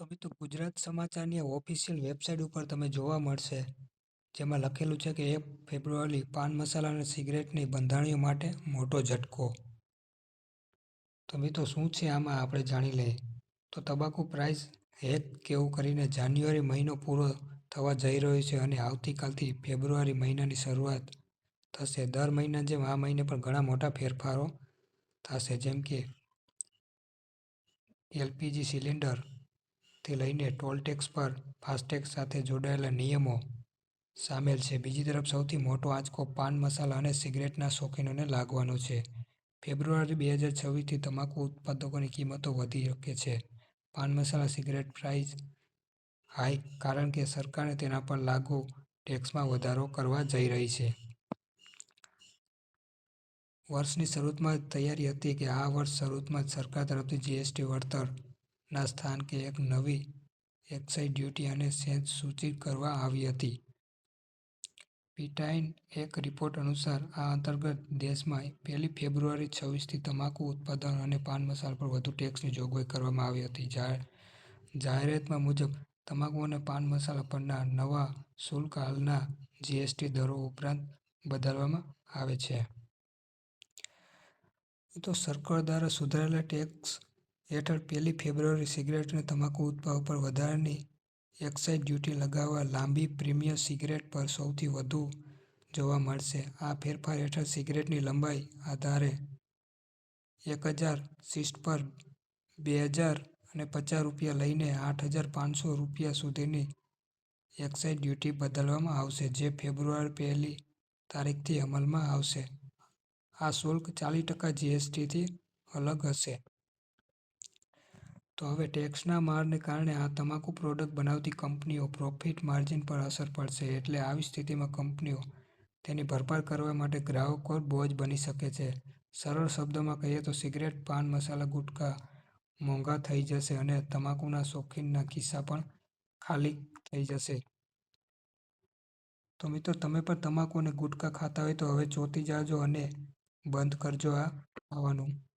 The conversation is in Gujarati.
તો મિત્રો ગુજરાત સમાચારની ઓફિશિયલ વેબસાઇટ ઉપર તમે જોવા મળશે, જેમાં લખેલું છે કે એક ફેબ્રુઆરી પાન મસાલા અને સિગરેટની બંધાણીઓ માટે મોટો ઝટકો. તો મિત્રો શું છે આમાં આપણે જાણી લઈએ? તો તબાકુ પ્રાઇસ હેક કેવું કરીને જાન્યુઆરી મહિનો પૂરો થવા જઈ રહ્યો છે અને આવતીકાલથી ફેબ્રુઆરી મહિનાની શરૂઆત થશે. દર મહિના જેમ આ મહિને પણ ઘણા મોટા ફેરફારો થશે, જેમ કે એલપીજી સિલિન્ડર થી લઈને ટોલ ટેક્સ પર ફાસ્ટેગ સાથે જોડાયેલા નિયમો સામેલ છે. બીજી તરફ સૌથી મોટો આંચકો પાન મસાલા અને સિગરેટના શોખીનોને લાગવાનો છે. ફેબ્રુઆરી બે હજાર છવ્વીસથી તમાકુ ઉત્પાદકોની કિંમતો વધી શકે છે. Pan masala, cigarette price hike કારણ કે સરકારે તેના પર લાગુ ટેક્સમાં વધારો કરવા જઈ રહી છે. વર્ષની શરૂઆતમાં તૈયારી હતી કે આ વર્ષ શરૂઆતમાં જ સરકાર તરફથી જીએસટી વળતરના સ્થાન કે એક નવી એક્સાઇઝ ડ્યુટી અને સેન્સ સૂચિત કરવા આવી હતી. પીટાઇન એક રિપોર્ટ અનુસાર, આ અંતર્ગત દેશમાં પહેલી ફેબ્રુઆરી છવ્વીસથી તમાકુ ઉત્પાદન અને પાન મસાલા પર વધુ ટેક્સની જોગવાઈ કરવામાં આવી હતી. જાહેરાતમાં મુજબ, તમાકુ અને પાન મસાલા પરના નવા શુલ્ક હાલના જીએસટી દરો ઉપરાંત બદલવામાં આવે છે. તો સરકાર દ્વારા સુધારેલા ટેક્સ હેઠળ પહેલી ફેબ્રુઆરી સિગરેટ અને તમાકુ ઉત્પાદકો પર વધારાની એક્સાઇઝ ડ્યુટી લગાવવા લાંબી પ્રીમિયમ સિગરેટ પર સૌથી વધુ જોવા મળશે. આ ફેરફાર હેઠળ સિગરેટની લંબાઈ આધારે એક હજાર સીસ્ટ પર બે હજાર અને પચાસ રૂપિયા લઈને આઠ હજાર પાંચસો રૂપિયા સુધીની એક્સાઇઝ ડ્યુટી બદલવામાં આવશે, જે ફેબ્રુઆરી પહેલી તારીખથી અમલમાં આવશે. આ શુલ્ક ચાલીસ ટકા જીએસટીથી અલગ હશે. તો હવે ટેક્સના મારને કારણે આ તમાકુ પ્રોડક્ટ બનાવતી કંપનીઓ પ્રોફિટ માર્જિન પર અસર પડશે એટલે આવી સ્થિતિમાં કંપનીઓ તેની ભરપાઈ કરવા માટે ગ્રાહકો બોજ બની શકે છે. સરળ શબ્દોમાં કહીએ તો સિગરેટ, પાન, મસાલા ગુટખા મોંઘા થઈ જશે અને તમાકુના શોખીનના ખિસ્સા પણ ખાલી થઈ જશે. તો મિત્રો, તમે પણ તમાકુ અને ગુટખા ખાતા હોય તો હવે ચોંટી જાજો અને બંધ કરજો આ ખાવાનું.